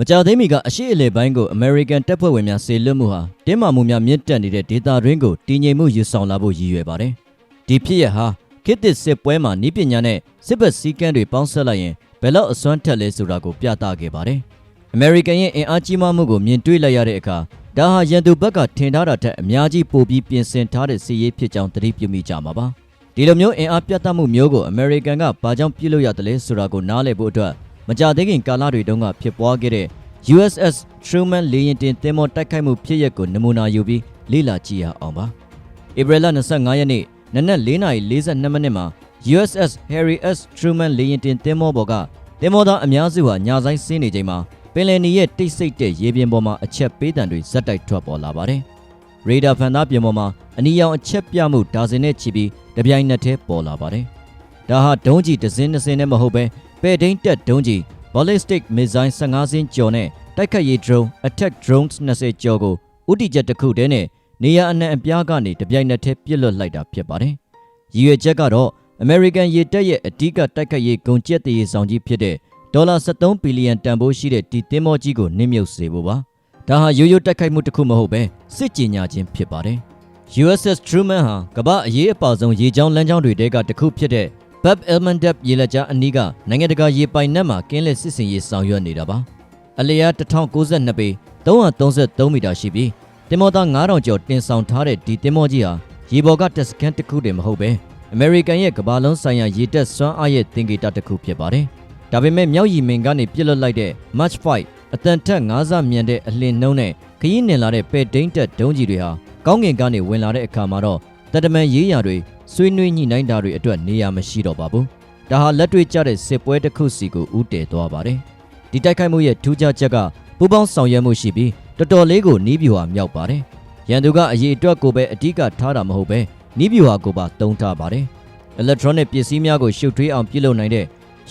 မကြာသေးမီကအရှိအလေပိုင်းကို American တပ်ဖွဲ့ဝင်များဆေလွတ်မှုဟာတင်းမာမှုများမြင့်တက်နေတဲ့ဒေသတွင်းကိုတည်ငြိမ်မှုယူဆောင်လာဖို့ရည်ရွယ်ပါတယ်။ဒီဖြစ်ရဟာခေတ်သစ်စစ်ပွဲမှာဤပညာနဲ့စစ်ဘက်စည်းကမ်းတွေပေါင်းစပ်လိုက်ရင်ဘယ်လောက်အစွမ်းထက်လဲဆိုတာကိုပြသခဲ့ပါတယ်။ American ရဲ့အင်အားကြီးမားမှုကိုမြင်တွေ့လိုက်ရတဲ့အခါဒါဟာရန်သူဘက်ကထင်ထားတာထက်အများကြီးပိုပြီးပြင်ဆင်ထားတဲ့စီးရေးဖြစ်ကြောင်းသတိပြုမိကြမှာပါ။ဒီလိုမျိုးအင်အားပြတ်မှုမျိုးကို American ကဘာကြောင့်ပြုလုပ်ရတယ်လဲဆိုတာကိုနားလည်ဖို့အတွက် မကြသေးခင်ကာလတွေတုန်းကဖြစ်ပွားခဲ့တဲ့ USS Truman လေယာဉ်တင်သင်္ဘောတိုက်ခိုက်မှုဖြစ်ရပ်ကိုနမူနာယူပြီးလေ့လာကြည့်ရအောင်ပါ။ဧပြီလ25ရက်နေ့နနက်4:42မိနစ်မှာ USS Harry S Truman လေယာဉ်တင်သင်္ဘောပေါ်ကသင်္ဘောသားအများစုဟာညဆိုင်ဆင်းနေချိန်မှာပင်လယ်နီရဲ့တိတ်ဆိတ်တဲ့ရေပြင်ပေါ်မှာအချက်ပေးတံတွေဇက်တိုက်ထွက်ပေါ်လာပါတယ်။ရေဒါဖန်သားပြင်ပေါ်မှာအနီရောင်အချက်ပြမှုဒါဇင်နဲ့ချီပြီးတပြိုင်နက်တည်းပေါ်လာပါတယ်။ဒါဟာဒုံးကြီးတစ်စင်းနှစ်စင်းနဲ့မဟုတ်ပဲ ပဲ့ဒိန်းတက်ဒုံးကြီး ballistic missile 15စင်းကျော်နဲ့တိုက်ခတ်ရေး drone attack drones 20ကျော်ကိုဥတီချက်တစ်ခုတည်းနဲ့နေရအနှံအပြားကနေတပြိုင်နက်တည်းပြစ်လွတ်လိုက်တာဖြစ်ပါတယ်။ရည်ရွယ်ချက်ကတော့ American ရေတပ်ရဲ့အဓိကတိုက်ခတ်ရေးကုန်ကျက်တည်ဆောင်ကြီးဖြစ်တဲ့ဒေါ်လာ73ဘီလီယံတန်ဖိုးရှိတဲ့ဒီသင်းမောကြီးကိုနစ်မြုပ်စေဖို့ပါ။ဒါဟာရိုးရိုးတိုက်ခိုက်မှုတစ်ခုမဟုတ်ပဲစစ်ကြေညာခြင်းဖြစ်ပါတယ်။ USS Truman ဟာကမ္ဘာအရေးအပါဆုံးရေကြောင်းလမ်းကြောင်းတွေတဲကတစ်ခုဖြစ်တဲ့ Bab el-Mandeb ရေလက်ကြားအနီးကနိုင်ငံတကာရေပိုင်နက်မှာကင်းလက်စစ်စင်ရေးဆောင်ရွက်နေတာပါ။အလျား1092ပေ333မီတာရှိပြီးတင်မောသား9000ကျော်တင်ဆောင်ထားတဲ့ဒီတင်မောကြီးဟာရေပေါ်ကတက်စကန်တစ်ခုတည်းမဟုတ်ပဲအမေရိကန်ရဲ့ကမ္ဘာလုံးဆိုင်ရာရေတပ်စွမ်းအားရဲ့သင်္ကေတတစ်ခုဖြစ်ပါတယ်။ဒါပေမဲ့မြောက်ရီမင်ကနေပြစ်လွတ်လိုက်တဲ့ March 5အတန်ထက်9ဆမြန်တဲ့အလင်းနှုံးနဲ့ခရီးနှင်လာတဲ့ပဲ့ဒိန်းတက်ဒုံးကြီးတွေဟာကောင်းကင်ကနေဝင်လာတဲ့အခါမှာတော့ တတမန်ရေးရာတွေဆွေးနွေးညှိနှိုင်းတာတွေအတွက်နေရာမရှိတော့ပါဘူး။ဒါဟာလက်တွေ့ကျတဲ့စစ်ပွဲတစ်ခုစီကိုဥတည်သွားပါတယ်။ဒီတိုက်ခိုက်မှုရဲ့ထူးခြားချက်ကပူးပေါင်းဆောင်ရွက်မှုရှိပြီးတော်တော်လေးကိုနီးပြူဟာမြောက်ပါတယ်။ရန်သူကအရေးအတွက်ကိုပဲအဓိကထားတာမဟုတ်ပဲနီးပြူဟာကိုပါတုံးထားပါတယ်။ electronic ပစ္စည်းများကိုရှုပ်ထွေးအောင်ပြုလုပ်နိုင်တဲ့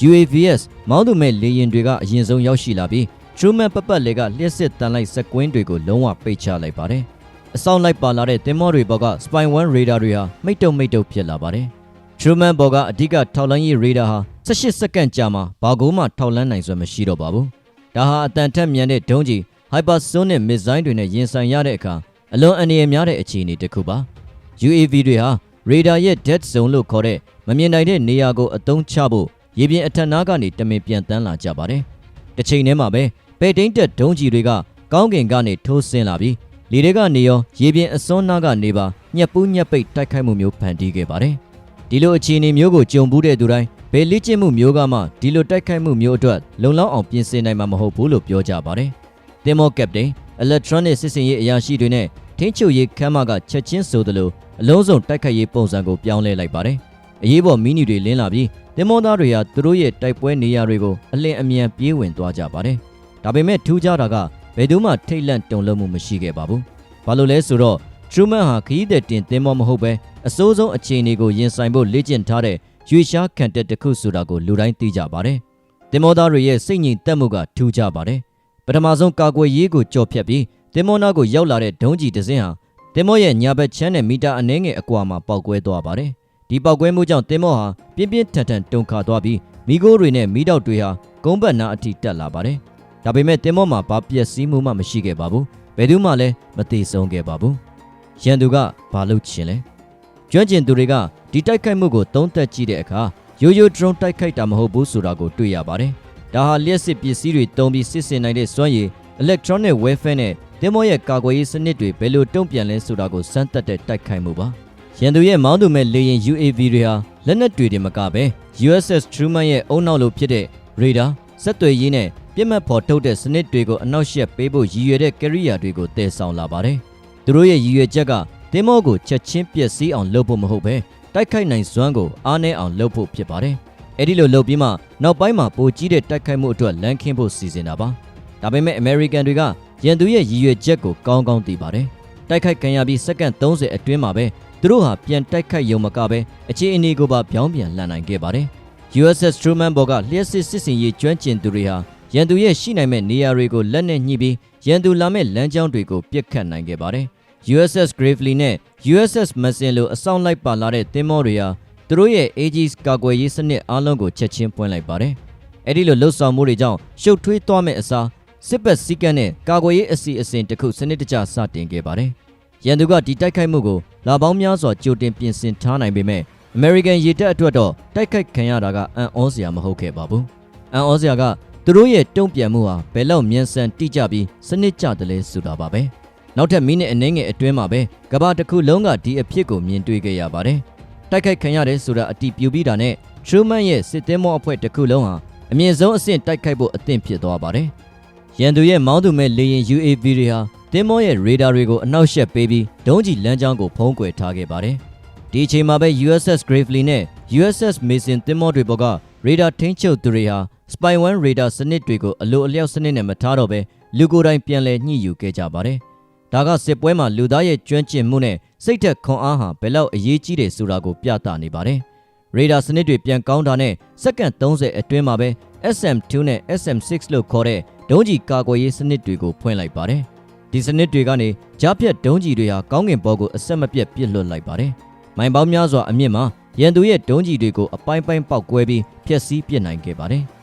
UAVs မောင်းသူမဲ့လေယာဉ်တွေကအရင်ဆုံးရောက်ရှိလာပြီး Truman ပပတ်လေကလျှက်စစ်တန်လိုက်စက်ကွင်းတွေကိုလုံးဝပိတ်ချလိုက်ပါတယ်။ အဆောင်လိုက်ပါလာတဲ့သင်္ဘောတွေဘောက Spy 1 radar တွေဟာမိတ်တုံမိတ်တုံဖြစ်လာပါတယ်။ Truman ဘောကအဓိကထောက်လန်းရေး radar ဟာ18စက္ကန့်ကြာမှဘာကိုမှထောက်လန်းနိုင်စွမ်းမရှိတော့ပါဘူး။ဒါဟာအတန်ထက်မြန်တဲ့ဒုံးကြီး hypersonic missile တွေနဲ့ရင်ဆိုင်ရတဲ့အခါအလွန်အန္တရာယ်များတဲ့အခြေအနေတစ်ခုပါ။ UAV တွေဟာ radar ရဲ့ dead zone လို့ခေါ်တဲ့မမြင်နိုင်တဲ့နေရာကိုအသုံးချဖို့ရေပြင်အထက်နားကနေတမင်ပြန်တန်းလာကြပါတယ်။တစ်ချိန်တည်းမှာပဲပဲတိန်တက်ဒုံးကြီးတွေကကောင်းကင်ကနေထိုးဆင်းလာပြီး လေတွေကနေရောရေပြင်အစွန်းနားကနေပါညက်ပူးညက်ပိတ်တိုက်ခိုက်မှုမျိုးဖန်တီးခဲ့ပါတယ်။ဒီလိုအခြေအနေမျိုးကိုကြုံဘူးတဲ့သူတိုင်းဘယ်လေ့ကျင့်မှုမျိုးကမှဒီလိုတိုက်ခိုက်မှုမျိုးအတွက်လုံလောက်အောင်ပြင်ဆင်နိုင်မှာမဟုတ်ဘူးလို့ပြောကြပါတယ်။တင်မော့ကပတိန် electronic စစ်စင်ရေးအရာရှိတွေနဲ့ထင်းချုပ်ရေးခမ်းမကချက်ချင်းဆိုသလိုအလုံးစုံတိုက်ခိုက်ရေးပုံစံကိုပြောင်းလဲလိုက်ပါတယ်။အရေးပေါ်မီနီတွေလင်းလာပြီးတင်မောသားတွေဟာသူတို့ရဲ့တိုက်ပွဲနေရာတွေကိုအလင်းအမြန်ပြေးဝင်သွားကြပါတယ်။ဒါပေမဲ့ထူးခြားတာက ဘယ်သူမှထိတ်လန့်တုန်လှုပ်မှုမရှိခဲ့ပါဘူး။ဘာလို့လဲဆိုတော့ Truman ဟာခရီးသည်တင်သင်္ဘောမဟုတ်ပဲအစိုးဆုံးအခြေအနေကိုရင်ဆိုင်ဖို့လေ့ကျင့်ထားတဲ့ရွေရှားခံတက်တစ်ခုဆိုတာကိုလူတိုင်းသိကြပါတယ်။တင်မောသားတွေရဲ့စိတ်ငြိမ်သက်မှုကထူးခြားပါတယ်။ပထမဆုံးကာကွယ်ရေးကိုကြော်ဖြတ်ပြီးတင်မောနာကိုရောက်လာတဲ့ဒုံးကြီးတစ်စင်းဟာတင်မောရဲ့ညာဘက်ချမ်းနဲ့မီတာအနည်းငယ်အကွာမှာပေါက်ကွဲသွားပါတယ်။ဒီပေါက်ကွဲမှုကြောင့်တင်မောဟာပြင်းပြင်းထန်ထန်တုန်ခါသွားပြီးမိခိုးတွေနဲ့မိတောက်တွေဟာကုန်းဘက်နာအထိတက်လာပါတယ်။ ဒါပေမဲ့တင်မောမှာဘာပျက်စီးမှုမှမရှိခဲ့ပါဘူး။ဘယ်သူမှလည်းမသေးဆုံးခဲ့ပါဘူး။ရန်သူကဘာလုပ်ချင်လဲ။ကျွမ်းကျင်သူတွေကဒီတိုက်ခိုက်မှုကိုသုံးသပ်ကြည့်တဲ့အခါရိုးရိုး drone တိုက်ခိုက်တာမဟုတ်ဘူးဆိုတာကိုတွေ့ရပါတယ်။ဒါဟာလျှက်စစ်ပစ္စည်းတွေတုံးပြီးစစ်ဆင်နိုင်တဲ့စွမ်းရည် electronic warfare နဲ့တင်မောရဲ့ကာကွယ်ရေးစနစ်တွေဘယ်လိုတုံ့ပြန်လဲဆိုတာကိုစမ်းသပ်တဲ့တိုက်ခိုက်မှုပါ။ရန်သူရဲ့မောင်းသူမဲ့လေယာဉ် UAV တွေဟာလက်နက်တွေတင်မကပဲ USS Truman ရဲ့အုံနောက်လိုဖြစ်တဲ့ radar စက်သွေးရေးနဲ့ ပြစ်မှတ်ဖော်ထုတ်တဲ့စနစ်တွေကိုအနောက်ရှက်ပေးဖို့ရည်ရွယ်တဲ့ကိရိယာတွေကိုတည်ဆောင်လာပါတယ်။သူတို့ရဲ့ရည်ရွယ်ချက်ကတင်မောကိုချက်ချင်းပျက်စီးအောင်လုပ်ဖို့မဟုတ်ပဲတိုက်ခိုက်နိုင်စွမ်းကိုအားနည်းအောင်လုပ်ဖို့ဖြစ်ပါတယ်။အဲ့ဒီလိုလုပ်ပြီးမှနောက်ပိုင်းမှာပိုကြီးတဲ့တိုက်ခိုက်မှုအတွက်လမ်းခင်းဖို့စီစဉ်တာပါ။ဒါပေမဲ့ American တွေကရန်သူရဲ့ရည်ရွယ်ချက်ကိုကောင်းကောင်းသိပါတယ်။တိုက်ခိုက်ခံရပြီးစက္ကန့်30အတွင်းမှာပဲသူတို့ဟာပြန်တိုက်ခိုက်ရုံမကပဲအခြေအနေကိုပါပြောင်းပြန်လှန်နိုင်ခဲ့ပါတယ်။ USS Truman ဘော်ကလျှက်စစ်စစ်စင်ရေးကျွမ်းကျင်သူတွေဟာ ရန်သူရဲ့ရှိနိုင်မဲ့နေရာတွေကိုလက်နဲ့ညှိပြီးရန်သူလာမဲ့လမ်းကြောင်းတွေကိုပြစ်ခတ်နိုင်ခဲ့ပါတယ်။ USS Gravely နဲ့ USS Mason လိုအဆောင်လိုက်ပါလာတဲ့သင်္ဘောတွေဟာသူတို့ရဲ့ Aegis ကာကွယ်ရေးစနစ်အားလုံးကိုချက်ချင်းပွင့်လိုက်ပါတယ်။အဲ့ဒီလိုလှုပ်ဆောင်မှုတွေကြောင့်ရှုပ်ထွေးသွားမဲ့အစားစစစ်ဘက်စည်းကမ်းနဲ့ကာကွယ်ရေးအစီအစဉ်တစ်ခုစနစ်တကျစတင်ခဲ့ပါတယ်။ရန်သူကဒီတိုက်ခိုက်မှုကိုလာပေါင်းများစွာကြိုတင်ပြင်ဆင်ထားနိုင်ပေမဲ့ American ရေတပ်အတွက်တော့တိုက်ခိုက်ခံရတာကအံ့ဩစရာမဟုတ်ခဲ့ပါဘူး။အံ့ဩစရာက သူတို့ရဲ့တုံ့ပြန်မှုဟာဘယ်လောက်မြန်ဆန်တိကျပြီးစနစ်ကျတယ်လဲဆိုတာပါပဲ။နောက်ထပ်မိနစ်အနည်းငယ်အတွင်းမှာပဲကမ္ဘာတစ်ခုလုံးကဒီအဖြစ်ကိုမြင်တွေ့ခဲ့ရပါတယ်။တိုက်ခိုက်ခံရတယ်ဆိုတာအတိပြုပြီးတာနဲ့ Truman ရဲ့စစ်သည်မောအဖွဲ့တစ်ခုလုံးဟာအမြင့်ဆုံးအဆင့်တိုက်ခိုက်ဖို့အသင့်ဖြစ်သွားပါတယ်။ရန်သူရဲ့မောင်းသူမဲ့လေယာဉ် UAV တွေဟာတင်းမောရဲ့ရေဒါတွေကိုအနောက်ရှက်ပေးပြီးဒုံးကျည်လမ်းကြောင်းကိုဖုံးကွယ်ထားခဲ့ပါတယ်။ဒီအချိန်မှာပဲ USS Gravely နဲ့ USS Mason တင်းမောတွေပေါ်ကရေဒါထိန်းချုပ်သူတွေဟာ Spy 1ရေဒါစနစ်တွေကိုအလိုအလျောက်စနစ်နဲ့မထားတော့ဘဲလူကိုယ်တိုင်ပြန်လည်ညှိယူခဲ့ကြပါတယ်။ဒါကစစ်ပွဲမှာလူသားရဲ့ကျွမ်းကျင်မှုနဲ့စိတ်သက်ခွန်အားဟာဘယ်လောက်အရေးကြီးတယ်ဆိုတာကိုပြသနေပါတယ်။ရေဒါစနစ်တွေပြန်ကောင်းတာနဲ့စက္ကန့်30အတွင်းမှာပဲ SM2 နဲ့ SM6 လို့ခေါ်တဲ့ဒုံးကျည်ကာကွယ်ရေးစနစ်တွေကိုဖွင့်လိုက်ပါတယ်။ဒီစနစ်တွေကနေကြားဖြတ်ဒုံးကျည်တွေဟာကောင်းကင်ဘောကိုအဆက်မပြတ်ပစ်လွတ်လိုက်ပါတယ်။မိုင်ပေါင်းများစွာအမြင့်မှာရန်သူရဲ့ဒုံးကျည်တွေကိုအပိုင်းပိုင်းပေါက်ကွဲပြီးဖျက်ဆီးပစ်နိုင်ခဲ့ပါတယ်။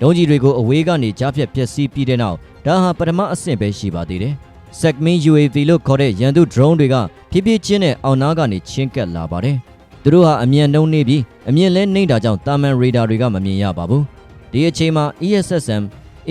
ဒုံးကျည်တွေကိုအဝေးကနေကြားဖြတ်ဖျက်ဆီးပြီးတဲ့နောက်ဒါဟာပထမအဆင့်ပဲရှိပါသေးတယ်။ Segmin UAV လို့ခေါ်တဲ့ရန်သူ drone တွေကဖြည်းဖြည်းချင်းနဲ့အောင်နားကနေချင်းကပ်လာပါတယ်။သူတို့ဟာအမြန်နှုံးနေပြီးအမြင့်လဲနှိမ့်တာကြောင့်တာမန်ရေဒါတွေကမမြင်ရပါဘူး။ဒီအချိန်မှာ ESSM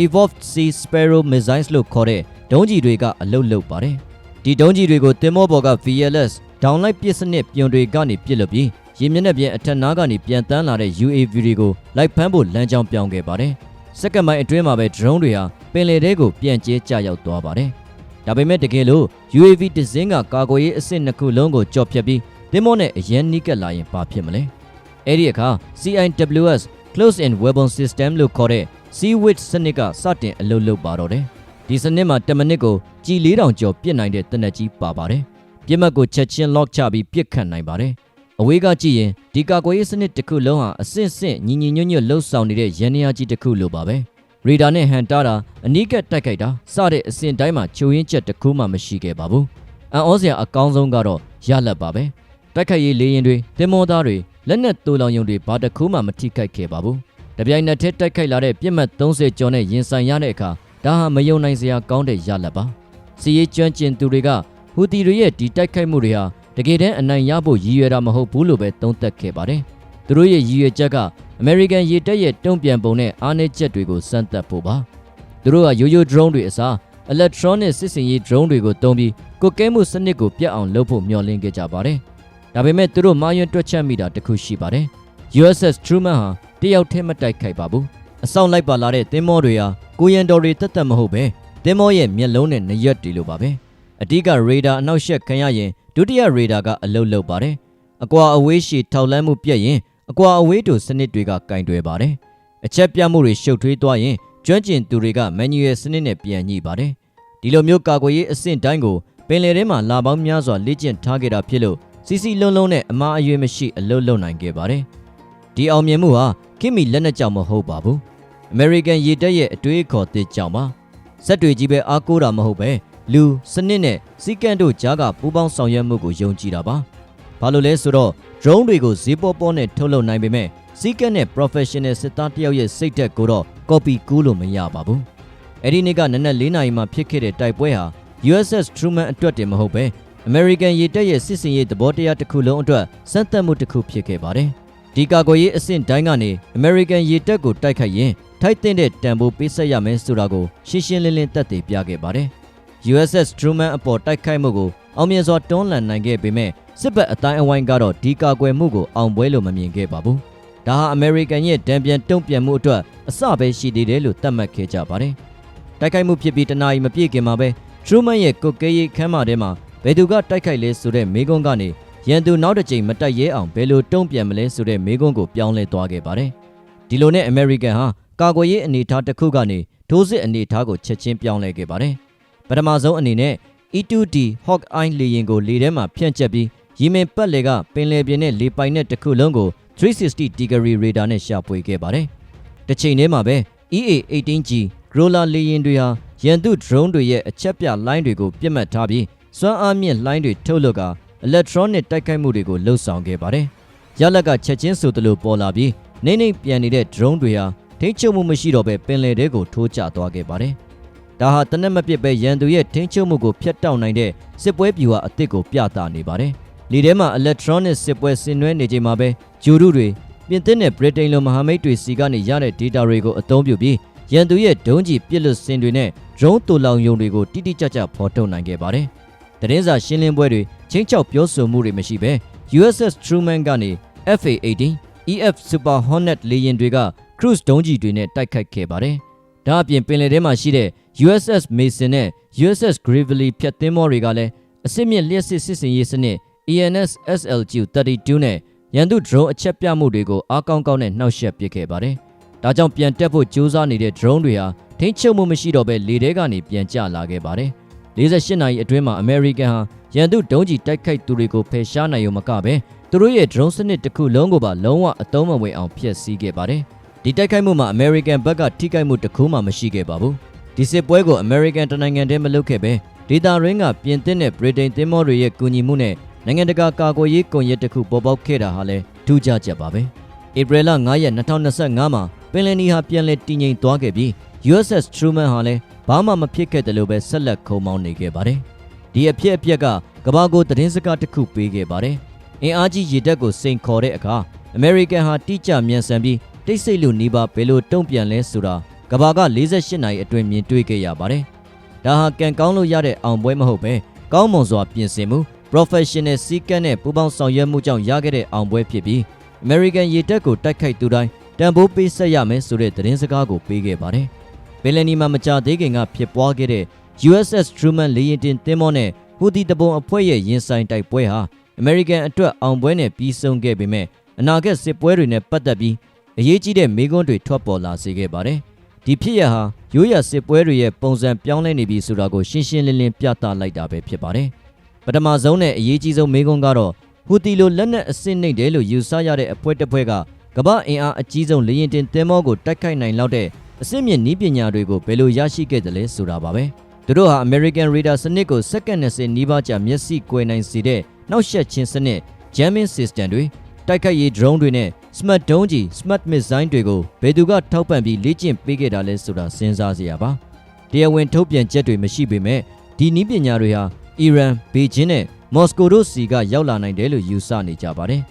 Evolved Sea Sparrow Missiles လို့ခေါ်တဲ့ဒုံးကျည်တွေကအလုတ်လုတ်ပါတယ်။ဒီဒုံးကျည်တွေကိုတင်မောပေါ်က VLS ဒေါင်လိုက်ပစ်စနစ်ပြွန်တွေကနေပစ်လို့ပြီး ရေမျက်နှာပြင်အထက်နားကနေပြန်တန်းလာတဲ့ UAV တွေကိုလိုက်ဖမ်းဖို့လမ်းကြောင်းပြောင်းခဲ့ပါတယ်။စက္ကန့်ပိုင်းအတွင်းမှာပဲ drone တွေဟာပင်လယ်ထဲကိုပြန်ကျဲကျရောက်သွားပါတယ်။ဒါပေမဲ့တကယ်လို့ UAV တစ်စင်းကကာကွယ်ရေးအဆင့်နှစ်ခုလုံးကိုကြော်ဖြတ်ပြီးတင်မောနဲ့အရန်နီးကပ်လာရင်ဘာဖြစ်မလဲ။အဲ့ဒီအခါ CIWS Close in Weapon System လို့ခေါ်တဲ့ Sea-Witch စနစ်ကစတင်အလုပ်လုပ်ပါတော့တယ်။ဒီစနစ်မှာ10မိနစ်ကိုကြည်4000ကျော်ပြစ်နိုင်တဲ့တနက်ကြီးပါပါတယ်။ပြစ်မှတ်ကိုချက်ချင်း lock ချပြီးပြစ်ခတ်နိုင်ပါတယ်။ အဝေးကကြည့်ရင်ဒီကာကွယ်ရေးစနစ်တစ်ခုလုံးဟာအဆင့်ဆင့်ညီညီညွတ်ညွတ်လှုပ်ဆောင်နေတဲ့ရန်နေရာကြီးတစ်ခုလိုပါပဲ။ရေဒါနဲ့ဟန်တာတာအနီးကပ်တိုက်ခိုက်တာစတဲ့အဆင့်တိုင်းမှာချိုးရင်းချက်တစ်ခုမှမရှိခဲ့ပါဘူး။အန်ဩစရာအကောင်းဆုံးကတော့ရလက်ပါပဲ။တိုက်ခိုက်ရေးလေရင်တွေတင်မောသားတွေလက်နက်တူလောင်ယုံတွေဘာတစ်ခုမှမထိခိုက်ခဲ့ပါဘူး။တပြိုင်နက်တည်းတိုက်ခိုက်လာတဲ့ပြစ်မှတ်30ကျော်နဲ့ရင်ဆိုင်ရတဲ့အခါဒါဟာမယုံနိုင်စရာကောင်းတဲ့ရလက်ပါ။စီရေးကျွမ်းကျင်သူတွေကဟူတီတွေရဲ့ဒီတိုက်ခိုက်မှုတွေဟာ တကယ်တမ်းအနိုင်ရဖို့ရည်ရွယ်တာမဟုတ်ဘူးလို့ပဲသုံးသပ်ခဲ့ပါတယ်။သူတို့ရဲ့ရည်ရွယ်ချက်ကအမေရိကန်ရေတပ်ရဲ့တုံ့ပြန်ပုံနဲ့အားနည်းချက်တွေကိုစမ်းသပ်ဖို့ပါ။သူတို့ကရိုးရိုး drone တွေအစား electronic စစ်စင်ရေး drone တွေကိုတုံးပြီးကိုကဲမှုစနစ်ကိုပြတ်အောင်လုပ်ဖို့မျှော်လင့်ခဲ့ကြပါတယ်။ဒါပေမဲ့သူတို့မာယွန်းတွက်ချက်မိတာတစ်ခုရှိပါတယ်။ USS Truman ဟာတယောက်တည်းမတိုက်ခိုက်ပါဘူး။အဆောင်လိုက်ပါလာတဲ့သင်္ဘောတွေဟာကိုရန်တော်တွေတက်တက်မဟုတ်ပဲသင်္ဘောရဲ့မျက်လုံးနဲ့နရက်တွေလိုပါပဲ။ အဓိကရေဒါအနောက်ရှက်ခံရရင်ဒုတိယရေဒါကအလုတ်လုတ်ပါတယ်။အကွာအဝေးရှည်ထောက်လန်းမှုပြက်ရင်အကွာအဝေးတို့စနစ်တွေကကင်တွယ်ပါတယ်။အချက်ပြမှုတွေရှုပ်ထွေးသွားရင်ကျွမ်းကျင်သူတွေကမန်နျူရယ်စနစ်နဲ့ပြန်ညှိပါတယ်။ဒီလိုမျိုးကာကွယ်ရေးအဆင့်တိုင်းကိုပင်လယ်ထဲမှာလာပေါင်းများစွာလေ့ကျင့်ထားခဲ့တာဖြစ်လို့စီစီလုံးလုံးနဲ့အမားအရွယ်မရှိအလုတ်လုံနိုင်ခဲ့ပါတယ်။ဒီအောင်မြင်မှုဟာခင်မီလက်နက်ကြောင့်မဟုတ်ပါဘူး။ American ရေတပ်ရဲ့အတွေးအခေါ်သစ်ကြောင့်ပါ။စက်တွေကြီးပဲအားကိုးတာမဟုတ်ပဲ လူစနစ်နဲ့စီကန့်တို့ကြားကပူးပေါင်းဆောင်ရွက်မှုကိုယုံကြည်တာပါ။ဘာလို့လဲဆိုတော့ drone တွေကိုဈေးပေါ်ပေါ်နဲ့ထုတ်လုပ်နိုင်ပေမဲ့စီကန့်နဲ့ professional စစ်သားတယောက်ရဲ့စိတ်သက်ကိုတော့ copy ကူးလို့မရပါဘူး။အဲ့ဒီနေ့ကနနက်၄နာရီမှဖြစ်ခဲ့တဲ့တိုက်ပွဲဟာ USS Truman အတွက်တင်မဟုတ်ပဲ American ရေတပ်ရဲ့စစ်စင်ရေးသဘောတရားတစ်ခုလုံးအတွက်စမ်းသပ်မှုတစ်ခုဖြစ်ခဲ့ပါတယ်။ဒီကာကွယ်ရေးအဆင့်တိုင်းကနေ American ရေတပ်ကိုတိုက်ခိုက်ရင်ထိုက်တဲ့တန်ဖိုးပေးဆက်ရမယ်ဆိုတာကိုရှင်းရှင်းလင်းလင်းသက်သေပြခဲ့ပါတယ်။ USS Truman အပေါ်တိုက်ခိုက်မှုကိုအောင်မြင်စွာတွန်းလှန်နိုင်ခဲ့ပေမဲ့စစ်ဘက်အတိုင်းအဝိုင်းကတော့ဒီကာကွယ်မှုကိုအောင်ပွဲလို့မမြင်ခဲ့ပါဘူး။ဒါဟာ American ရဲ့တံပြန်တုံ့ပြန်မှုအတွက်အစပဲရှိသေးတယ်လို့သတ်မှတ်ခဲ့ကြပါတယ်။တိုက်ခိုက်မှုဖြစ်ပြီးတနာရီမပြည့်ခင်မှာပဲ Truman ရဲ့ကုတ်ကဲရေးခမ်းမထဲမှာဘယ်သူကတိုက်ခိုက်လဲဆိုတဲ့မေးခွန်းကနေရန်သူနောက်တစ်ကြိမ်မတိုက်ရဲအောင်ဘယ်လိုတုံ့ပြန်မလဲဆိုတဲ့မေးခွန်းကိုပြောင်းလဲသွားခဲ့ပါတယ်။ဒီလိုနဲ့ American ဟာကာကွယ်ရေးအနေအထားတစ်ခုကနေထိုးစစ်အနေအထားကိုချက်ချင်းပြောင်းလဲခဲ့ပါတယ်။ ပထမဆုံးအနေနဲ့ E2D Hawkeye လေယာဉ်ကိုလေထဲမှာဖြန့်ကျက်ပြီးရီမင်ပတ်လေကပင်လယ်ပြင်နဲ့လေပိုင်နဲ့တစ်ခုလုံးကို360 degree radar နဲ့ရှာဖွေခဲ့ပါတယ်။တစ်ချိန်တည်းမှာပဲ EA-18G Growler လေယာဉ်တွေဟာရန်သူ drone တွေရဲ့အချက်ပြလိုင်းတွေကိုပြစ်မှတ်ထားပြီးစွမ်းအားမြင့်လိုင်းတွေထုတ်လုပ်ကာ electronic တိုက်ခိုက်မှုတွေကိုလှုပ်ဆောင်ခဲ့ပါတယ်။ရလက်ကချက်ချင်းဆိုသလိုပေါ်လာပြီးနေနေပြန်နေတဲ့ drone တွေဟာထိချုပ်မှုမရှိတော့ဘဲပင်လယ်ထဲကိုထိုးကျသွားခဲ့ပါတယ်။ ဒါဟာတနက်မပစ်ပဲရန်သူရဲ့ထိန်းချုပ်မှုကိုဖျက်တောက်နိုင်တဲ့စစ်ပွဲဗျူဟာအသစ်ကိုပြသနေပါတယ်။လေထဲမှာ electronic စစ်ပွဲဆင်နွှဲနေချိန်မှာပဲဂျူရုတွေပြင်သစ်နဲ့ဗြိတိန်လိုမဟာမိတ်တွေစီကနေရတဲ့ data တွေကိုအသုံးပြုပြီးရန်သူရဲ့ဒုံးကျည်ပစ်လွတ်စင်တွေနဲ့ drone တူလောင်ယုံတွေကိုတိတိကျကျဖော်ထုတ်နိုင်ခဲ့ပါတယ်။တရင်စာရှင်းလင်းပွဲတွေချင်းချောက်ပြောဆိုမှုတွေမရှိဘဲ USS Truman ကနေ FA-18 EF Super Hornet လေယာဉ်တွေက cruise ဒုံးကျည်တွေနဲ့တိုက်ခိုက်ခဲ့ပါတယ်။ ဒါအပြင်ပင်လယ်ထဲမှာရှိတဲ့ USS Mason နဲ့ USS Gravely ဖြတ်သင်းမောတွေကလည်းအစစ်မြင့်လျှက်စစ်စစ်စင်ရေးစနစ် ENS SLQ-32 နဲ့ရန်သူ drone အချက်ပြမှုတွေကိုအားကောင်းကောင်းနဲ့နှောက်ယှက်ပစ်ခဲ့ပါတယ်။ဒါကြောင့်ပြန်တက်ဖို့ကြိုးစားနေတဲ့ drone တွေဟာထိန်းချုပ်မှုမရှိတော့ဘဲလေထဲကနေပြန်ကျလာခဲ့ပါတယ်။48နာရီအတွင်းမှာ American ဟာရန်သူဒုံးကျည်တိုက်ခိုက်သူတွေကိုဖယ်ရှားနိုင်ရုံမကဘဲသူတို့ရဲ့ drone စနစ်တစ်ခုလုံးကိုပါလုံးဝအသုံးမဝင်အောင်ဖျက်ဆီးခဲ့ပါတယ်။ ဒီတိုက်ခိုက်မှုမှာ American ဘက်ကထိခိုက်မှုတစ်ခုမှမရှိခဲ့ပါဘူး။ဒီစစ်ပွဲကို American တနိုင်ငံတည်းမလုပ်ခဲ့ဘဲဒေတာရင်းကပြင်သစ်နဲ့ Britain သင်းမောတွေရဲ့ကူညီမှုနဲ့နိုင်ငံတကာကာကွယ်ရေးကွန်ရက်တစ်ခုပေါ်ပေါက်ခဲ့တာဟာလည်းထူးခြားချက်ပါပဲ။ဧပြီလ9ရက်2025မှာပင်လယ်နီဟာပြန်လည်တည်ငြိမ်သွားခဲ့ပြီး USS Truman ဟာလည်းဘာမှမဖြစ်ခဲ့တယ်လို့ပဲဆက်လက်ခုံမောင်းနေခဲ့ပါတယ်။ဒီအဖြစ်အပျက်ကကမ္ဘာကိုသတင်းစကားတစ်ခုပေးခဲ့ပါတယ်။အင်အားကြီးရေတပ်ကိုစိန်ခေါ်တဲ့အခါ American ဟာတိကျမြန်ဆန်ပြီး တိတ်ဆိတ်လူနီးပါးဘယ်လိုတုံ့ပြန်လဲဆိုတာကမ္ဘာက48နာရီအတွင်းမြင်တွေ့ခဲ့ရပါတယ်။ဒါဟာကံကောင်းလို့ရတဲ့အောင်ပွဲမဟုတ်ပဲကောင်းမွန်စွာပြင်ဆင်မှု professional စီကံနဲ့ပူးပေါင်းဆောင်ရွက်မှုကြောင့်ရခဲ့တဲ့အောင်ပွဲဖြစ်ပြီး American ရေတပ်ကိုတိုက်ခိုက်သူတိုင်းတန်ဖိုးပေးဆက်ရမယ်ဆိုတဲ့သတင်းစကားကိုပေးခဲ့ပါတယ်။ပင်လယ်နီမှာမကြာသေးခင်ကဖြစ်ပွားခဲ့တဲ့ USS Truman လေယာဉ်တင်သင်္ဘောနဲ့ဟူသီတပုံအဖွဲ့ရဲ့ရင်ဆိုင်တိုက်ပွဲဟာ American အတွက်အောင်ပွဲနဲ့ပြီးဆုံးခဲ့ပေမဲ့အနာဂတ်စစ်ပွဲတွေနဲ့ပတ်သက်ပြီး အရေးကြီးတဲ့မေးခွန်းတွေထွက်ပေါ်လာစေခဲ့ပါတယ်။ဒီဖြစ်ရဟာရိုးရာစစ်ပွဲတွေရဲ့ပုံစံပြောင်းလဲနေပြီဆိုတာကိုရှင်းရှင်းလင်းလင်းပြသလိုက်တာပဲဖြစ်ပါတယ်။ပထမဆုံးနဲ့အရေးကြီးဆုံးမေးခွန်းကတော့ဟူတီလိုလက်နက်အဆင့်နှိမ့်တယ်လို့ယူဆရတဲ့အဖွဲ့တစ်ဖွဲ့ကကမ္ဘာအင်အားအကြီးဆုံးလေရင်တင်သင်္ဘောကိုတိုက်ခိုက်နိုင်လောက်တဲ့အစစ်မြင့်နည်းပညာတွေကိုဘယ်လိုရရှိခဲ့တယ်လဲဆိုတာပါပဲသူတို့ဟာ American Radar စနစ်ကိုစက္ကန့်20နီးပါးကြာမျက်စိကွယ်နိုင်စေတဲ့နှောက်ယှက်ခြင်းစနစ် jamming system တွေ တိုက်ခိုက်ရေး drone တွေနဲ့ smart ဒုံးကြီး smart missile တွေကိုဘယ်သူကထောက်ပံ့ပြီးလေ့ကျင့်ပေးခဲ့တာလဲဆိုတာစဉ်းစားစရာပါတရားဝင်ထုတ်ပြန်ချက်တွေမရှိပေမဲ့ဒီနည်းပညာတွေဟာအီရန်ဘေဂျင်းနဲ့မော်စကိုတို့စီကရောက်လာနိုင်တယ်လို့ယူဆနေကြပါတယ်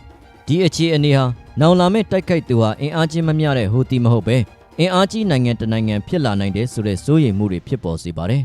ဒီအခြေအနေဟာနောင်လာမယ့်တိုက်ခိုက်သူဟာအင်အားကြီးမမျှတဲ့ဟူတီမဟုတ်ပဲအင်အားကြီးနိုင်ငံတနိုင်ငံဖြစ်လာနိုင်တယ်ဆိုတဲ့စိုးရိမ်မှုတွေဖြစ်ပေါ်စေပါတယ်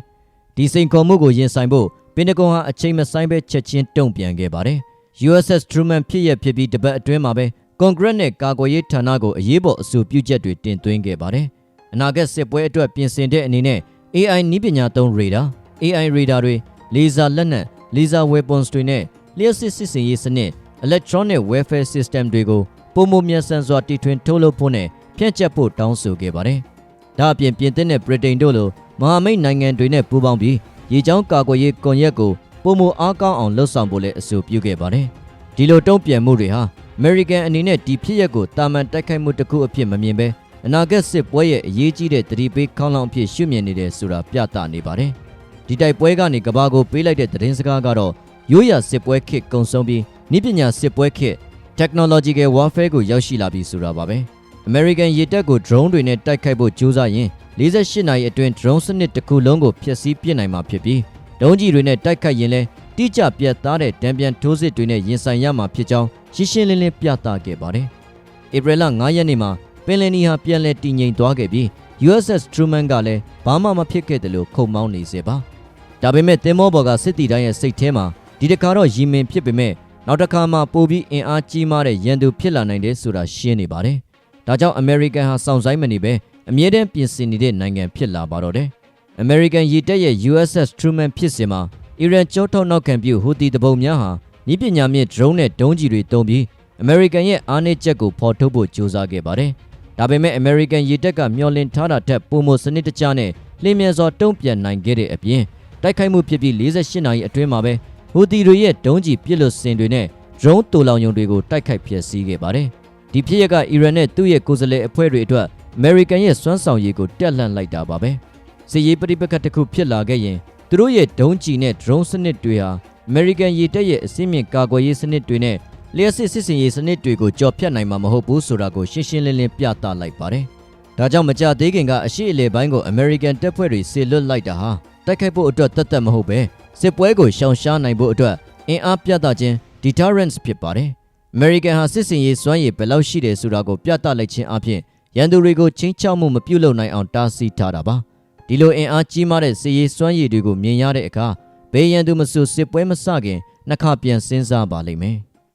ဒီစိန်ခေါ်မှုကိုရင်ဆိုင်ဖို့ပင်တဂွန်ဟာအချိန်မဆိုင်ပဲချက်ချင်းတုံ့ပြန်ခဲ့ပါတယ် USS Truman ဖြစ်ရဖြစ်ပြီးတပတ်အတွင်းမှာပဲကွန်ဂရက်နဲ့ကာကွယ်ရေးဌာနကိုအရေးပေါ်အဆိုပြုချက်တွေတင်သွင်းခဲ့ပါတယ်အနာဂတ်စစ်ပွဲအတွက်ပြင်ဆင်တဲ့အနေနဲ့ AI နည်းပညာသုံး radar AI radar တွေ laser လက်နက် laser weapons တွေနဲ့လျှက်စစ်စစ်စင်ရေးစနစ် electronic warfare system တွေကိုပုံမမြန်ဆန်စွာတီထွင်ထုတ်လုပ်ဖို့နဲ့ဖြန့်ကျက်ဖို့တောင်းဆိုခဲ့ပါတယ်။ဒါအပြင်ပြင်သစ်နဲ့ဗြိတိန်တို့လိုမဟာမိတ်နိုင်ငံတွေနဲ့ပူးပေါင်းပြီးရေကြောင်းကာကွယ်ရေးကွန်ရက်ကို ပုံမအားကောင်းအောင်လှုပ်ဆောင်ဖို့လည်းအဆိုပြုခဲ့ပါတယ်။ဒီလိုတုံ့ပြန်မှုတွေဟာ American အနေနဲ့ဒီဖြစ်ရပ်ကိုတာမန်တိုက်ခိုက်မှုတစ်ခုအဖြစ်မမြင်ဘဲအနာဂတ်စစ်ပွဲရဲ့အရေးကြီးတဲ့တတိပေးခေါင်းလောင်းအဖြစ်ရှုမြင်နေတယ်ဆိုတာပြသနေပါတယ်။ဒီတိုက်ပွဲကနေကဘာကိုပေးလိုက်တဲ့သတင်းစကားကတော့ရိုးရာစစ်ပွဲခေတ်ကုံဆုံးပြီးနိပညာစစ်ပွဲခေတ် technological warfare ကိုရောက်ရှိလာပြီဆိုတာပါပဲ American ရေတပ်ကို drone တွေနဲ့တိုက်ခိုက်ဖို့ကြိုးစားရင်48နာရီအတွင်း drone စနစ်တစ်ခုလုံးကိုဖျက်ဆီးပစ်နိုင်မှာဖြစ်ပြီး ဒုံးကြီးတွေနဲ့တိုက်ခိုက်ရင်လည်းတိကျပြတ်သားတဲ့တံပြန်ထိုးစစ်တွေနဲ့ရင်ဆိုင်ရမှာဖြစ်ကြောင်းရှင်းရှင်းလင်းလင်းပြသခဲ့ပါတယ်။ဧပြီလ9ရက်နေ့မှာပင်လယ်နီဟာပြန်လည်တည်ငြိမ်သွားခဲ့ပြီး USS Truman ကလည်းဘာမှမဖြစ်ခဲ့တယ်လို့ခုံမောင်းနေစေပါ။ဒါပေမဲ့တင်မောဘော်ကစစ်တီတိုင်းရဲ့စိတ်ထဲမှာဒီတခါတော့ရီမင်ဖြစ်ပေမဲ့နောက်တစ်ခါမှပိုပြီးအင်အားကြီးမားတဲ့ရန်သူဖြစ်လာနိုင်တယ်ဆိုတာရှင်းနေပါတယ်။ဒါကြောင့် American ဟာစောင့်ဆိုင်မနေပဲအမြဲတမ်းပြင်ဆင်နေတဲ့နိုင်ငံဖြစ်လာပါတော့တယ်။ American ရေတပ်ရဲ့ USS Truman ဖြစ်စဉ်မှာအီရန်ကြောထောက်နောက်ခံပြုဟူသီတပုံများဟာဤပညာမြင့် drone နဲ့ဒုံးကျည်တွေတုံးပြီး American ရဲ့အားနည်းချက်ကိုဖော်ထုတ်ဖို့ကြိုးစားခဲ့ပါတယ်။ဒါပေမဲ့ American ရေတပ်ကမျှော်လင့်ထားတာထက်ပိုမိုစနစ်တကျနဲ့လျင်မြန်စွာတုံ့ပြန်နိုင်ခဲ့တဲ့အပြင်တိုက်ခိုက်မှုဖြစ်ပြီး48နာရီအတွင်းမှာပဲဟူသီတွေရဲ့ဒုံးကျည်ပစ်လွတ်စင်တွေနဲ့ drone တူလောင်ယုံတွေကိုတိုက်ခိုက်ဖျက်ဆီးခဲ့ပါတယ်။ဒီဖြစ်ရပ်ကအီရန်နဲ့သူ့ရဲ့ကိုယ်စားလှယ်အဖွဲ့တွေအတွက် American ရဲ့စွမ်းဆောင်ရည်ကိုတက်လှန့်လိုက်တာပါပဲ။ စစ်ရေးပဋိပက္ခတစ်ခုဖြစ်လာခဲ့ရင်သူတို့ရဲ့ဒုံးကျည်နဲ့ drone စနစ်တွေဟာ American ရေတပ်ရဲ့အစင်းမြင့်ကာကွယ်ရေးစနစ်တွေနဲ့လျှက်စစ်စစ်စင်ရေးစနစ်တွေကိုကြော်ဖြတ်နိုင်မှာမဟုတ်ဘူးဆိုတာကိုရှင်းရှင်းလင်းလင်းပြသလိုက်ပါတယ်။ဒါဒါကြောင့်မကြသေးခင်ကအရှိအလေပိုင်းကို American တပ်ဖွဲ့တွေဆေလွတ်လိုက်တာဟာတိုက်ခိုက်ဖို့အတွက်တတ်တတ်မဟုတ်ပဲစစ်ပွဲကိုရှောင်ရှားနိုင်ဖို့အတွက်အင်အားပြသခြင်း deterrence ဖြစ်ပါတယ်။ American ဟာစစ်စင်ရေးစွမ်းရည်ဘယ်လောက်ရှိတယ်ဆိုတာကိုပြသလိုက်ခြင်းအပြင်ရန်သူတွေကိုချင်းချောက်မှုမပြုတ်လုံနိုင်အောင်တားဆီးထားတာပါ။ ဒီလိုအင်အားကြီးမားတဲ့စစ်ရေးစွမ်းရည်တွေကိုမြင်ရတဲ့အခါဘေးရန်သူမဆိုစစ်ပွဲမစခင်နှစ်ခါပြန်စဉ်းစားပါလိမ့်မယ်။